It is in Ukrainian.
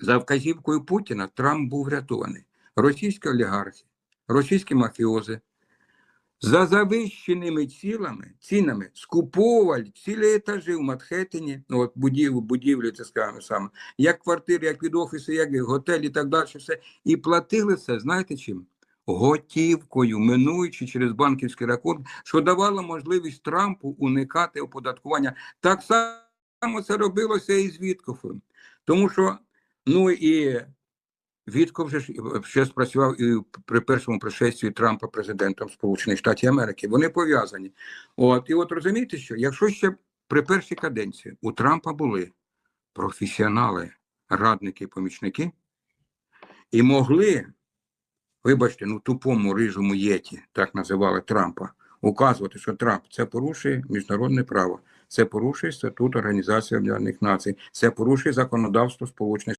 За вказівкою Путіна Трамп був врятований. Російські олігархи, російські мафіози за завищеними цілами, цінами скуповували цілі етажі в Манхеттені, ну от будівлю, будівлі, це скажемо саме, як квартири, як від офісу, як готелі і так далі, все. І платили це, знаєте чим? Готівкою, минуючи через банківський рахунок, що давало можливість Трампу уникати оподаткування. Так само це робилося і з Віткофом. Тому що, ну і Вітков вже ж ще спрацював і при першому пришестві Трампа президентом Сполучених Штатів Америки. Вони пов'язані. От і от розумієте, що якщо ще при першій каденції у Трампа були професіонали, радники помічники, і могли, вибачте, ну тупому рижому єті, так називали Трампа, указувати, що Трамп це порушує міжнародне право, це порушує статут Організації Об'єднаних Націй, це порушує законодавство Сполучених